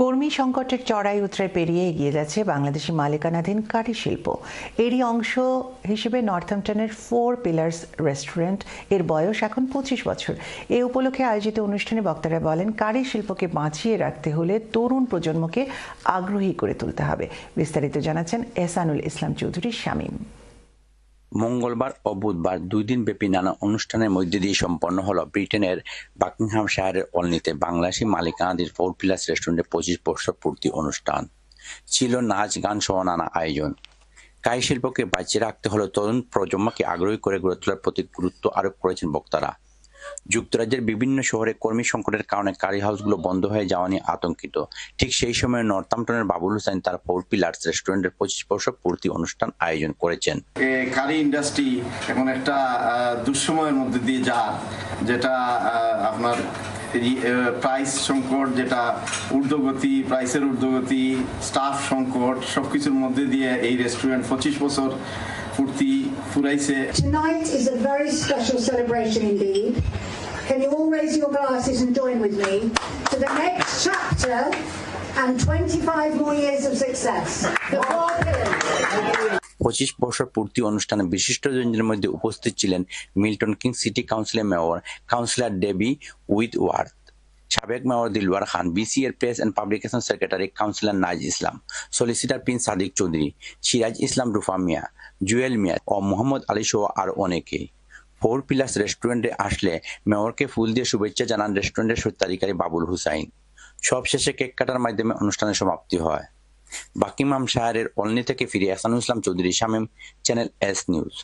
কর্মী সংকটের চড়াই উতরাই পেরিয়ে এগিয়ে যাচ্ছে বাংলাদেশি মালিকানাধীন কাঠি শিল্প। এরই অংশ হিসেবে নর্থহ্যাম্পটনের ফোর পিলার্স রেস্টুরেন্টের বয়স এখন পঁচিশ বছর। এ উপলক্ষে আয়োজিত অনুষ্ঠানে বক্তারা বলেন, কারি শিল্পকে বাঁচিয়ে রাখতে হলে তরুণ প্রজন্মকে আগ্রহী করে তুলতে হবে। বিস্তারিত জানাচ্ছেন এহসানুল ইসলাম চৌধুরী শামীম। মঙ্গলবার ও বুধবার দুই দিন ব্যাপী নানা অনুষ্ঠানের মধ্যে দিয়ে সম্পন্ন হল ব্রিটেনের বাকিংহাম শহরের অলনিতে বাংলাদেশি মালিকানাধীন ফোর প্লাস রেস্টুরেন্টে পঁচিশ বছর পূর্তি অনুষ্ঠান। ছিল নাচ, গান সহ নানা আয়োজন। কাই শিল্পকে বাঁচিয়ে রাখতে হলে তরুণ প্রজন্মকে আগ্রহী করে গড়ে তোলার প্রতি গুরুত্ব আরোপ করেছেন বক্তারা। যুক্তরাজ্যের বিভিন্ন শহরে কর্মী সংকটের কারণে কারি হাউসগুলো বন্ধ হয়ে যাওয়া নিয়ে আতঙ্কিত। ঠিক সেই সময় নর্থাম্পটনের বাবুল হুসাইন তার ফোর পিলার্স রেস্টুরেন্টের পঁচিশ বছর পূর্তি অনুষ্ঠান আয়োজন করেছেন। কারি ইন্ডাস্ট্রি এখন একটা দুঃসময়ের মধ্যে দিয়ে যা যেটা আপনার প্রাইস সংকট, যেটা ঊর্ধ্বগতি প্রাইসের ঊর্ধ্বগতি স্টাফ সংকট, সবকিছুর মধ্যে দিয়ে এই রেস্টুরেন্ট পঁচিশ বছর ফুর্তি ফুরাইছে। Tonight is a very special celebration indeed পঁচিশ বছর পূর্তি অনুষ্ঠানে বিশিষ্ট জনদের মধ্যে উপস্থিত ছিলেন মিল্টন কিং সিটি কাউন্সিলের mayor councillor Debbie Whitworth সাবেক মেয়র দিলওয়ার খান বিসি এর press and publication secretary councillor Naz Islam solicitor Prince Sadiq Chowdhury Siraj Islam Rufa Miah Jewel Miah ও মোহাম্মদ আলী সহ আর অনেকে। ফোর পিলার্স রেস্টুরেন্টে আসলে মেয়রকে ফুল দিয়ে শুভেচ্ছা জানান রেস্টুরেন্টের সত্যাধিকারী বাবুল হুসাইন। সবশেষে কেক কাটার মাধ্যমে অনুষ্ঠানের সমাপ্তি হয়। বাকিমাম শাহরের অলনি থেকে ফিরে Ahsanul Islam Chowdhury Shamim channel S news